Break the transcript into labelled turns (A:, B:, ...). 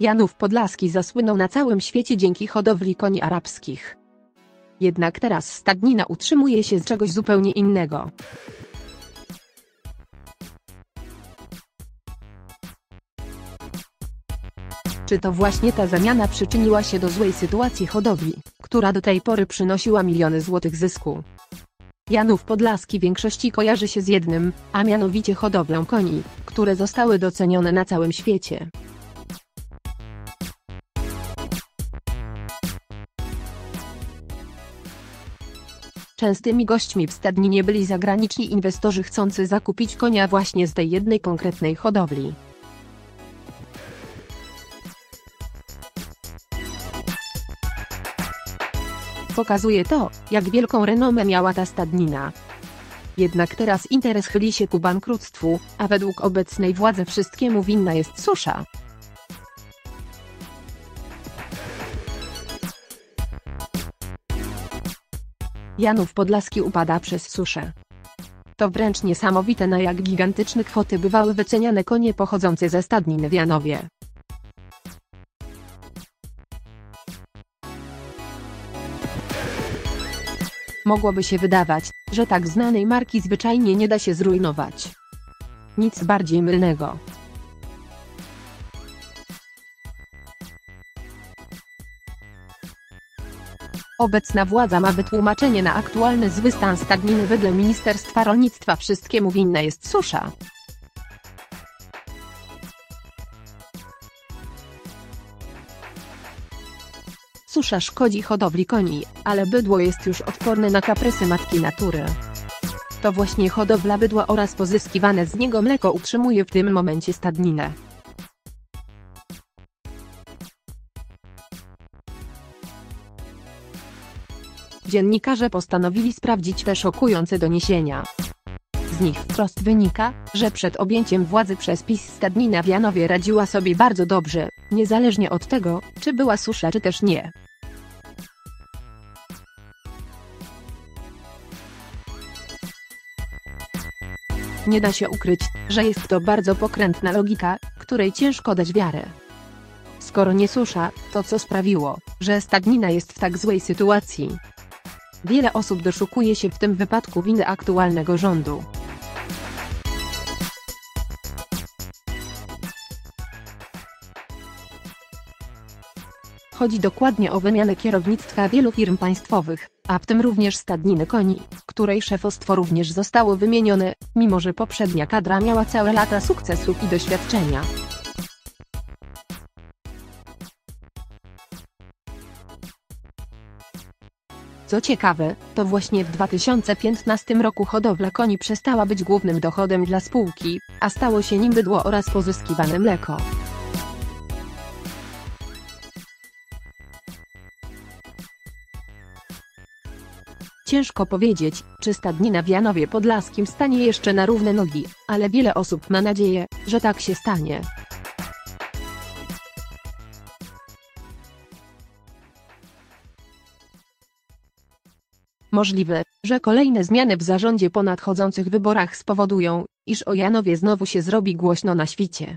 A: Janów Podlaski zasłynął na całym świecie dzięki hodowli koni arabskich. Jednak teraz stadnina utrzymuje się z czegoś zupełnie innego. Czy to właśnie ta zamiana przyczyniła się do złej sytuacji hodowli, która do tej pory przynosiła miliony złotych zysku? Janów Podlaski większości kojarzy się z jednym, a mianowicie hodowlą koni, które zostały docenione na całym świecie. Częstymi gośćmi w stadninie byli zagraniczni inwestorzy chcący zakupić konia właśnie z tej jednej konkretnej hodowli. Pokazuje to, jak wielką renomę miała ta stadnina. Jednak teraz interes chyli się ku bankructwu, a według obecnej władzy wszystkiemu winna jest susza. Janów Podlaski upada przez suszę. To wręcz niesamowite na jak gigantyczne kwoty bywały wyceniane konie pochodzące ze stadnin w Janowie. Mogłoby się wydawać, że tak znanej marki zwyczajnie nie da się zrujnować. Nic bardziej mylnego. Obecna władza ma wytłumaczenie na aktualny zły stan stadniny wedle Ministerstwa Rolnictwa wszystkiemu winna jest susza. Susza szkodzi hodowli koni, ale bydło jest już odporne na kaprysy matki natury. To właśnie hodowla bydła oraz pozyskiwane z niego mleko utrzymuje w tym momencie stadninę. Dziennikarze postanowili sprawdzić te szokujące doniesienia. Z nich wprost wynika, że przed objęciem władzy przez PiS stadnina w Janowie radziła sobie bardzo dobrze, niezależnie od tego, czy była susza czy też nie. Nie da się ukryć, że jest to bardzo pokrętna logika, której ciężko dać wiarę. Skoro nie susza, to co sprawiło, że stadnina jest w tak złej sytuacji? Wiele osób doszukuje się w tym wypadku winy aktualnego rządu. Chodzi dokładnie o wymianę kierownictwa wielu firm państwowych, a w tym również stadniny koni, której szefostwo również zostało wymienione, mimo że poprzednia kadra miała całe lata sukcesów i doświadczenia. Co ciekawe, to właśnie w 2015 roku hodowla koni przestała być głównym dochodem dla spółki, a stało się nim bydło oraz pozyskiwane mleko. Ciężko powiedzieć, czy stadnina w Janowie Podlaskim stanie jeszcze na równe nogi, ale wiele osób ma nadzieję, że tak się stanie. Możliwe, że kolejne zmiany w zarządzie po nadchodzących wyborach spowodują, iż o Janowie znowu się zrobi głośno na świecie.